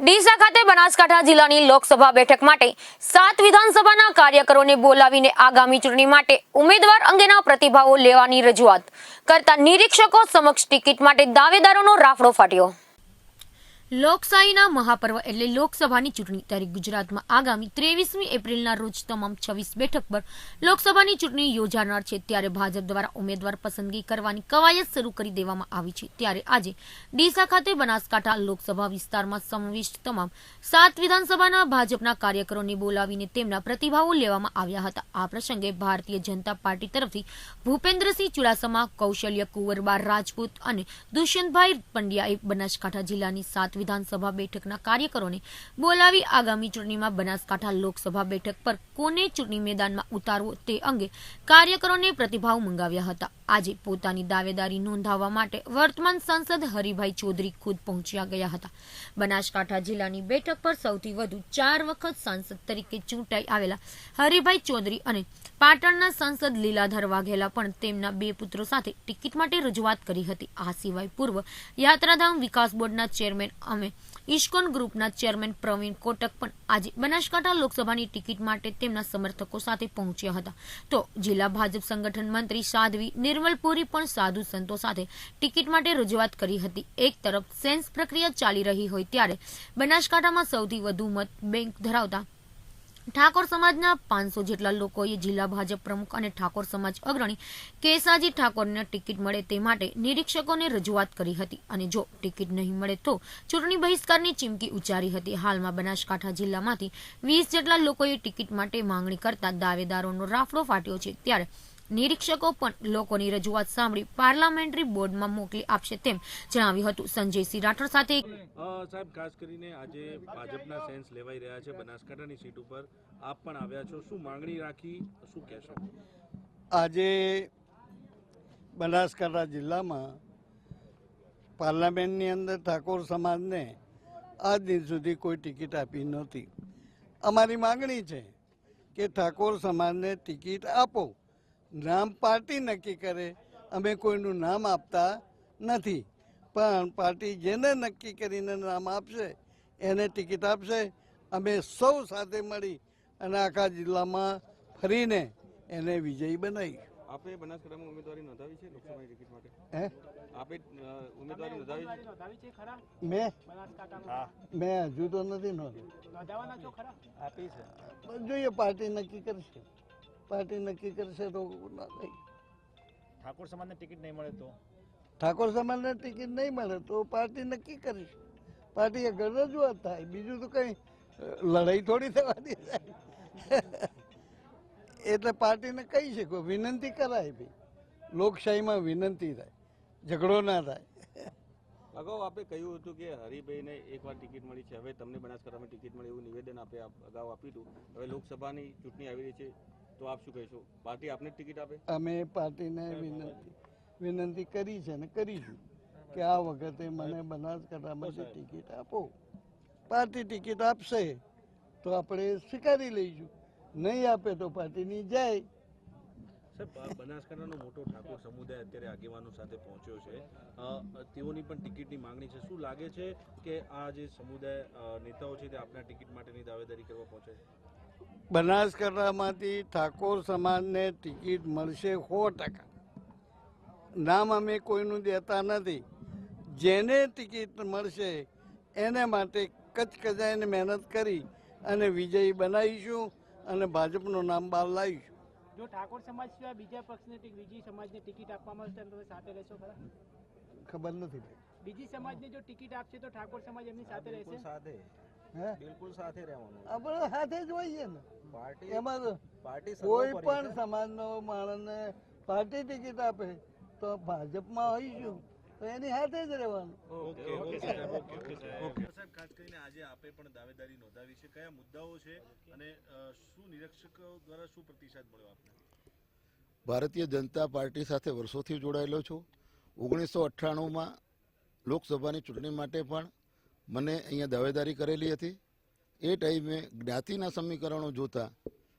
ડીસા ખાતે બનાસકાંઠા જિલ્લાની લોકસભા બેઠક માટે સાત વિધાનસભાના કાર્યકરોને બોલાવીને આગામી ચૂંટણી માટે ઉમેદવાર અંગેના પ્રતિભાવો લેવાની રજૂઆત કરતા નિરીક્ષકો સમક્ષ ટિકિટ માટે દાવેદારોનો રાફડો ફાટ્યો. લોકશાહીના મહાપર્વ એટલે લોકસભાની ચૂંટણી. ત્યારે ગુજરાતમાં આગામી ત્રેવીસમી એપ્રિલના રોજ તમામ છવ્વીસ બેઠક પર લોકસભાની ચૂંટણી યોજાનાર છે. ત્યારે ભાજપ દ્વારા ઉમેદવાર પસંદગી કરવાની કવાયત શરૂ કરી દેવામાં આવી છે. ત્યારે આજે ડીસા ખાતે બનાસકાંઠા લોકસભા વિસ્તારમાં સમાવિષ્ટ તમામ સાત વિધાનસભાના ભાજપના કાર્યકરોને બોલાવીને તેમના પ્રતિભાવો લેવામાં આવ્યા હતા. આ પ્રસંગે ભારતીય જનતા પાર્ટી તરફથી ભૂપેન્દ્રસિંહ ચુડાસમા, કૌશલ્ય કુંવરબા રાજપૂત અને દુષ્યંતભાઈ પંડ્યાએ બનાસકાંઠા જિલ્લાની સાત વિધાનસભા બેઠકના કાર્યકરોને બોલાવી આગામી ચૂંટણીમાં બનાસકાંઠા લોકસભા બેઠક પર કોને ચૂંટણી મેદાનમાં ઉતારવો તે અંગે કાર્યકરોને પ્રતિભાવ મંગાવ્યા હતા. આજે પોતાની દાવેદારી નોંધાવવા માટે વર્તમાન સાંસદ હરિભાઈ ચૌધરી ખુદ પહોંચ્યા ગયા હતા. બનાસકાંઠા જિલ્લાની બેઠક પર સૌથી વધુ ચાર વખત સાંસદ તરીકે ચૂંટાઈ આવેલા હરિભાઈ ચૌધરી અને પાટણના સાંસદ લીલાધર વાઘેલા પણ તેમના બે પુત્રો સાથે ટિકિટ માટે રજૂઆત કરી હતી. આ સિવાય પૂર્વ યાત્રાધામ વિકાસ બોર્ડના ચેરમેન અમે ઇસ્કોન ગ્રુપના ચેરમેન પ્રવીણ કોટક પણ આજે બનાસકાંઠા લોકસભાની ટિકિટ માટે તેમના સમર્થકો સાથે પહોંચ્યા હતા. તો જિલ્લા ભાજપ સંગઠન મંત્રી સાધ્વી નિર્મલપુરી પણ સાધુ સંતો સાથે ટિકિટ માટે રજૂઆત કરી હતી. એક તરફ સેન્સ પ્રક્રિયા ચાલી રહી હોય ત્યારે બનાસકાંઠામાં સૌથી વધુ મત બેંક ધરાવતા ઠાકોર સમાજના પાંચસો જેટલા લોકોએ જિલ્લા ભાજપ પ્રમુખ અને ઠાકોર સમાજ અગ્રણી કેસાજી ઠાકોરને ટિકિટ મળે તે માટે નિરીક્ષકોને રજૂઆત કરી હતી. અને જો ટિકિટ નહીં મળે તો ચૂંટણી બહિષ્કારની ચીમકી ઉચ્ચારી હતી. હાલમાં બનાસકાંઠા જિલ્લામાંથી વીસ જેટલા લોકોએ ટિકિટ માટે માંગણી કરતા દાવેદારોનો રાફડો ફાટ્યો છે. ત્યારે નિરીક્ષકો પણ લોકોની રજૂઆત સાંભળી પાર્લામેન્ટરી બોર્ડમાં મોકલી આપશે તેમ જણાવ્યું હતું. સંજયસિંહ રાઠોડ સાથે સાહેબ ખાસ કરીને આજે ભાજપના સેન્સ લેવાઈ રહ્યા છે બનાસકાંઠાની સીટ ઉપર. આપ પણ આવ્યા છો. શું માંગણી રાખી શું કહેશો? આજે બનાસકાંઠા જિલ્લામાં પાર્લામેન્ટની અંદર ઠાકોર સમાજને આજ દિન સુધી કોઈ ટિકિટ આપી નહોતી. અમારી માંગણી છે કે ઠાકોર સમાજને ટિકિટ આપો. નામ પાર્ટી નક્કી કરે અમે કોઈનું નામ આપતા નથી. પણ પાર્ટી જેને નક્કી કરીને નામ આપશે એને ટિકિટ આપશે અમે સૌ સાથે મળી અને આખા જિલ્લામાં ફરીને એને વિજયી બનાવી. આપે બનાસકાંઠામાં ઉમેદવારી નોંધાવી છે લોકસભાની ટિકિટ માટે? હે? આપે અ, ઉમેદવારી નોંધાવી છે? મેં? મેં હજુ તો નથી નોંધી આપી છે. જોઈએ પાર્ટી નક્કી કરશે. પાર્ટી નક્કી કરશે તો ના થાય. ઠાકોર સમાજને ટિકિટ નહીં મળે તો? ઠાકોર સમાજને ટિકિટ નહીં મળે તો પાર્ટી નક્કી કરીશ. પાર્ટી આગળ રજૂઆત થાય. બીજું તો કંઈ લડાઈ થોડી થવાની થાય. એટલે પાર્ટીને કહી શકો વિનંતી કરાય ભાઈ. લોકશાહીમાં વિનંતી થાય. ઝઘડો ના થાય. અગાઉ આપે કહ્યું હતું કે હરિભાઈને એકવાર ટિકિટ મળી છે. હવે તમને બનાસકાંઠામાં ટિકિટ મળી એવું નિવેદન આપે અગાઉ આપ્યું હતું. હવે લોકસભાની ચૂંટણી આવી રહી છે. તો આપ શું કહેશો? પાર્ટી આપને ટિકિટ આપે? અમે પાર્ટીને વિનંતી વિનંતી કરી છે ને કરીશું કે આ વખતે મને બનાસકાંઠામાંથી ટિકિટ આપો. પાર્ટી ટિકિટ આપશે તો આપણે સ્વીકારી લઈશું. નહીં આપે તો પાર્ટીની જાય. બનાસકાંઠાનો મોટો ઠાકોર સમુદાય અત્યારે આગેવાનો સાથે પહોંચ્યો છે. તેઓની પણ ટિકિટની માંગણી છે. શું લાગે છે કે આ જે સમુદાય નેતાઓ છે તે આપના ટિકિટ માટેની દાવેદારી કરવા પહોંચે છે? બનાસકાંઠામાંથી ઠાકોર સમાજને ટિકિટ મળશે સો ટકા. નામ અમે કોઈનું દેતા નથી. જેને ટિકિટ મળશે એને માટે કચકચાઈને મહેનત કરી અને વિજયી બનાવીશું અને ભાજપનું નામ બહાર લાવીશું. જો ઠાકોર સમાજ સિવાય બીજા પક્ષને બીજી સમાજને ટિકિટ આપવામાં આવશે તો તમે સાથે રહેશો ખરા? ખબર નથી. બીજી સમાજને જો ટિકિટ આપશે તો ઠાકોર સમાજ એમની સાથે રહેશે? સાથે. હે? બિલકુલ સાથે રહેવાનું. આપણે સાથે જ હોઈએ ને. પાર્ટી એમાં પાર્ટી કોઈ પણ સમાજનો માણસને પાર્ટી ટિકિટ આપે તો ભાજપમાં હોઈશું તો એની સાથે જ રહેવાનું. ઓકે ઓકે સાહેબ ઓકે ઓકે ઓકે સાહેબ ખાસ કરીને આજે આપે પણ દાવેદારી નોંધાવી છે. કયા મુદ્દાઓ છે અને શું નિરીક્ષકો દ્વારા શું પ્રતિસાદ મળ્યો આપને? ભારતીય જનતા પાર્ટી સાથે વર્ષોથી જોડાયેલો છું. ઓગણીસો અઠ્ઠાણુંમાં લોકસભાની ચૂંટણી માટે પણ મને અહીંયા દાવેદારી કરેલી હતી. એ ટાઈમે જ્ઞાતિના સમીકરણો જોતા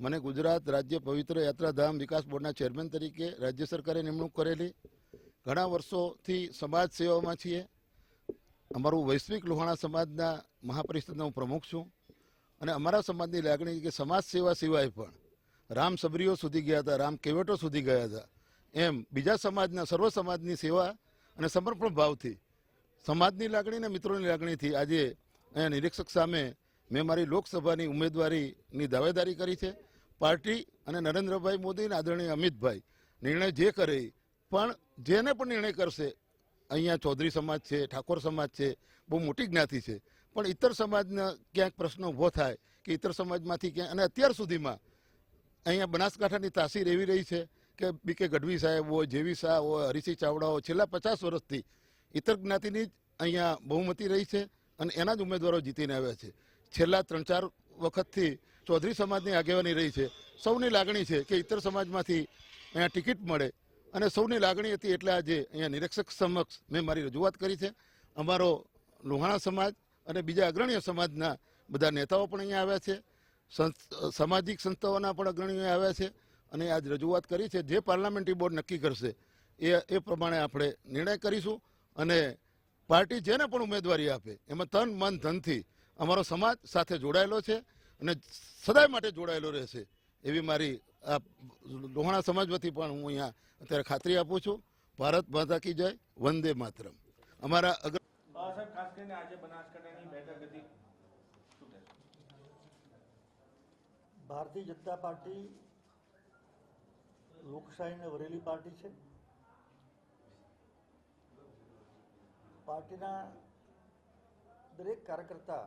મને ગુજરાત રાજ્ય પવિત્ર યાત્રાધામ વિકાસ બોર્ડના ચેરમેન તરીકે રાજ્ય સરકારે નિમણૂક કરેલી. ઘણા વર્ષોથી સમાજ સેવામાં છીએ. અમારું વૈશ્વિક લોહાણા સમાજના મહાપરિષદનો હું પ્રમુખ છું. અને અમારા સમાજની લાગણી કે સમાજ સેવા સિવાય પણ રામ સબરીઓ સુધી ગયા હતા, રામ કેવટો સુધી ગયા હતા. એમ બીજા સમાજના, સર્વ સમાજની સેવા અને સમર્પણ ભાવથી સમાજની લાગણી અને મિત્રોની લાગણીથી આજે અહીંયા નિરીક્ષક સામે મેં મારી લોકસભાની ઉમેદવારીની દાવેદારી કરી છે. પાર્ટી અને નરેન્દ્રભાઈ મોદી અને આદરણીય અમિતભાઈ નિર્ણય જે કરે પણ જેને પણ નિર્ણય કરશે, અહીંયા ચૌધરી સમાજ છે, ઠાકોર સમાજ છે, બહુ મોટી જ્ઞાતિ છે. પણ ઇતર સમાજના ક્યાંક પ્રશ્ન ઊભો થાય કે ઇતર સમાજમાંથી ક્યાંક અને અત્યાર સુધીમાં અહીંયા બનાસકાંઠાની તાસીર એવી રહી છે કે બી કે ગઢવી સાહેબ હોય, જેવી શાહ હોય, હરિસિંહ ચાવડા હોય, છેલ્લા પચાસ વર્ષથી ઇતર જ્ઞાતિની જ અહીંયા બહુમતી રહી છે અને એના જ ઉમેદવારો જીતીને આવ્યા છે. છેલ્લા ત્રણ ચાર વખતથી ચૌધરી સમાજની આગેવાની રહી છે. સૌની લાગણી છે કે ઇતર સમાજમાંથી અહીંયા ટિકિટ મળે અને સૌની લાગણી હતી એટલે આજે અહીંયા નિરીક્ષક સમક્ષ મેં મારી રજૂઆત કરી છે. અમારો લોહાણા સમાજ અને બીજા અગ્રણીય સમાજના બધા નેતાઓ પણ અહીંયા આવ્યા છે. સામાજિક સંસ્થાઓના પણ અગ્રણીઓ આવ્યા છે અને આજ રજૂઆત કરી છે. જે પાર્લામેન્ટરી બોર્ડ નક્કી કરશે એ એ પ્રમાણે આપણે નિર્ણય કરીશું. અને પાર્ટી જેને પણ ઉમેદવારી આપે એમાં તન મન ધનથી અમારો સમાજ સાથે જોડાયેલો છે અને સદાય માટે જોડાયેલો રહેશે એવી મારી આ લોહાણા સમાજ વતી પણ હું અહીંયા અત્યારે ખાતરી આપું છું. ભારત માતા કી જય વંદે માતરમ. અમારા અગ્ર ખાસ કરીને આજે બનાસકાંઠાની બેઠક હતી. ભારતીય જનતા પાર્ટી લોકશાહીને વરેલી પાર્ટી છે. પાર્ટીના દરેક કાર્યકર્તા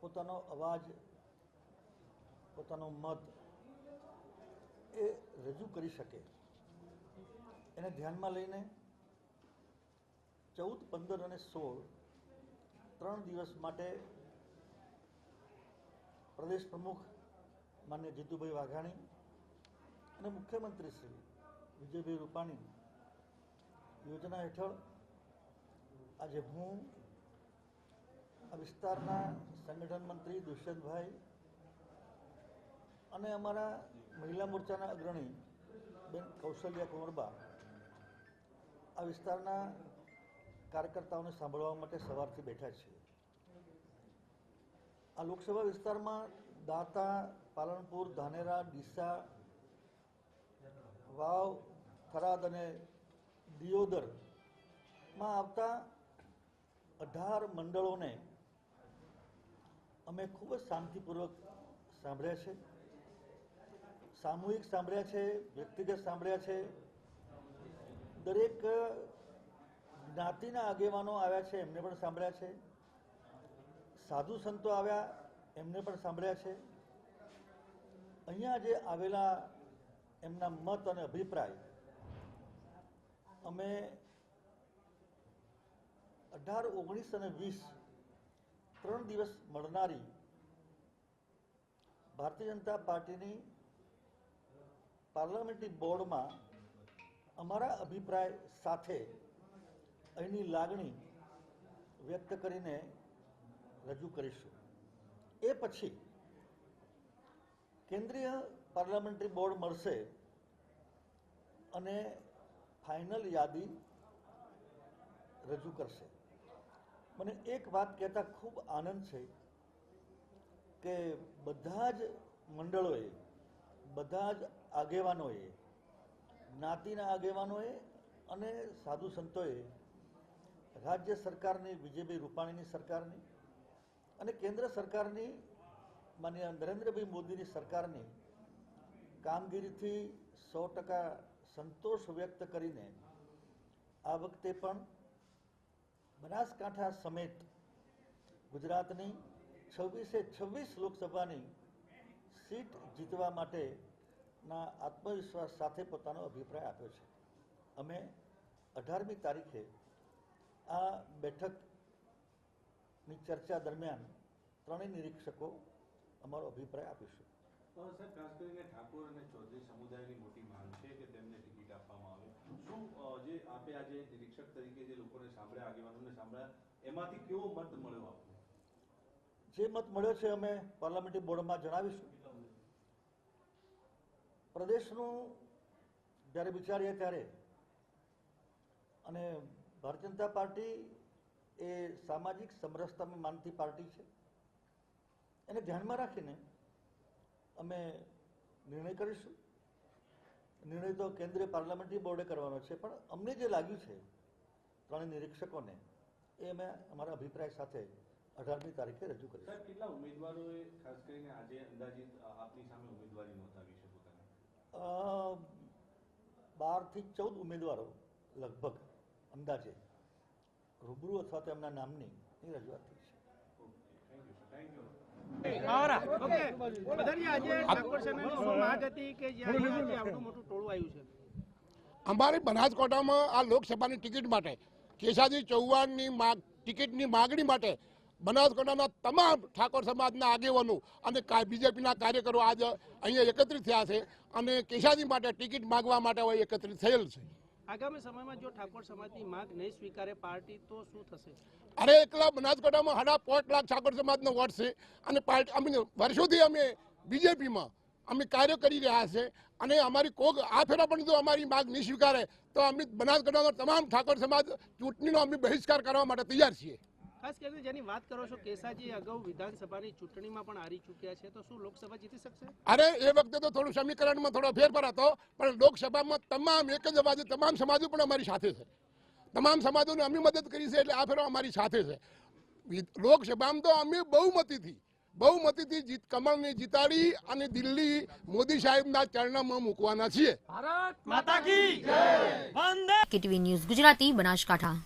પોતાનો અવાજ, પોતાનો મત એ રજૂ કરી શકે. એને ધ્યાનમાં લઈને ચૌદ, પંદર અને સોળ ત્રણ દિવસ માટે પ્રદેશ પ્રમુખ માન્ય જીતુભાઈ વાઘાણી અને મુખ્યમંત્રી શ્રી વિજયભાઈ રૂપાણી યોજના હેઠળ આજે હું આ વિસ્તારના સંગઠન મંત્રી દુષ્યંતભાઈ અને અમારા મહિલા મોરચાના અગ્રણી બેન કૌશલ્યા કુંવરબા આ વિસ્તારના કાર્યકર્તાઓને સાંભળવા માટે સવારથી બેઠા છીએ. આ લોકસભા વિસ્તારમાં દાંતા, પાલનપુર, ધાનેરા, ડીસા, વાવ, થરાદ અને દિયોદરમાં આવતા અઢાર મંડળોને અમે ખૂબ જ શાંતિપૂર્વક સાંભળ્યા છે. સામૂહિક સાંભળ્યા છે, વ્યક્તિગત સાંભળ્યા છે. દરેક જ્ઞાતિના આગેવાનો આવ્યા છે, એમને પણ સાંભળ્યા છે. સાધુ સંતો આવ્યા, એમને પણ સાંભળ્યા છે. અહીંયા જે આવેલા એમના મત અને અભિપ્રાય અમે અઢાર, ઓગણીસ અને વીસ ત્રણ દિવસ મળનારી ભારતીય જનતા પાર્ટીની પાર્લામેન્ટરી બોર્ડમાં અમારા અભિપ્રાય સાથે અહીંની લાગણી વ્યક્ત કરીને રજૂ કરીશું. એ પછી કેન્દ્રીય પાર્લામેન્ટરી બોર્ડ મળશે અને ફાઇનલ યાદી રજૂ કરશે. મને એક વાત કહેતા ખૂબ આનંદ છે કે બધા જ મંડળોએ, બધા જ આગેવાનોએ, જ્ઞાતિના આગેવાનોએ અને સાધુ સંતોએ રાજ્ય સરકારની, વિજયભાઈ રૂપાણીની સરકારની અને કેન્દ્ર સરકારની, માન્ય નરેન્દ્રભાઈ મોદીની સરકારની કામગીરીથી સો ટકા સંતોષ વ્યક્ત કરીને આ વખતે પણ બનાસકાંઠા સમેત ગુજરાતની છવ્વીસે છવ્વીસ લોકસભાની સીટ જીતવા માટેના આત્મવિશ્વાસ સાથે પોતાનો અભિપ્રાય આપ્યો છે. અમે અઢારમી તારીખે આ બેઠકની ચર્ચા દરમિયાન ત્રણેય નિરીક્ષકો અમારો અભિપ્રાય આપીશું. સાહેબ, ખાસ કરીને ઠાકોર અને ચૌધરી સમુદાયની મોટી માંગ છે કે તેમને ટિકિટ આપવામાં આવે. શું જે આપે આજે નિરીક્ષક તરીકે જે લોકોને સાંભળ્યા, આગેવાનોને સાંભળ્યા, એમાંથી કેવો મત મળ્યો આપને? જે મત મળ્યો છે અમે પાર્લામેન્ટરી બોર્ડમાં જણાવીશું. પ્રદેશનું જ્યારે વિચારીએ ત્યારે અને ભારતીય જનતા પાર્ટી એ સામાજિક સમરસતામાં માનતી પાર્ટી છે. એને ધ્યાનમાં રાખીને અમે નિર્ણય કરીશું. નિર્ણય તો કેન્દ્રીય પાર્લામેન્ટરી બોર્ડે કરવાનો છે પણ અમને જે લાગ્યું છે ત્રણેય નિરીક્ષકોને એ અમે અમારા અભિપ્રાય સાથે અઢારમી તારીખે રજૂ કરીશું. સાહેબ કેટલા ઉમેદવારોએ ખાસ કરીને આજે અંદાજિત આપની સામે ઉમેદવારી નોંધાવી છે પોતાની? બારથી ચૌદ ઉમેદવારો લગભગ અંદાજે રૂબરૂ અથવા તો એમના નામની એ રજૂઆત થઈ છે. Thank you thank you. અમારી બનાસકાંઠામાં આ લોકસભાની ટિકિટ માટે કેશાજી ચૌહાણની માગ ટિકિટની માગણી માટે બનાસકાંઠાના તમામ ઠાકોર સમાજના આગેવાનો અને બીજેપીના કાર્યકરો આજે અહીંયા એકત્રિત થયા છે અને કેશાજી માટે ટિકિટ માગવા માટે એકત્રિત થયેલ છે. આગામી સમયમાં જો ઠાકોર સમાજની માંગ નહીં સ્વીકારે પાર્ટી, તો શું થશે? અરે એકલા બનાસકાંઠામાં સાડા પાંચ લાખ ઠાકોર સમાજનો વોટ છે અને પાર્ટી, અમે વર્ષોથી અમે બીજેપીમાં અમે કાર્ય કરી રહ્યા છે અને અમારી કોક આ ફેરા પણ જો અમારી માગ નહીં સ્વીકારે, તો અમે બનાસકાંઠાનો તમામ ઠાકોર સમાજ ચૂંટણીનો અમે બહિષ્કાર કરવા માટે તૈયાર છીએ. ખાસ કરીને જેની વાત કરો છો કેસાજી અગાઉ વિધાનસભાની ચૂંટણીમાં પણ હારી ચૂક્યા છે તો શું લોકસભા જીતી શકશે? અરે એ વખતે તો થોડું સમીકરણમાં થોડો ફેરફાર હતો પણ લોકસભામાં તમામ એક જ અવાજે તમામ સમાજો પણ અમારી સાથે છે. તમામ સમાજોને અમે મદદ કરી છે એટલે આ ફેરો અમારી સાથે છે. લોકસભામાં તો અમે બહુમતીથી બહુમતીથી જીત કમલને જીતાડી અને દિલ્હી મોદી સાહેબના ચરણમાં મૂકવાના છીએ. KTV news Gujarati Banaskantha.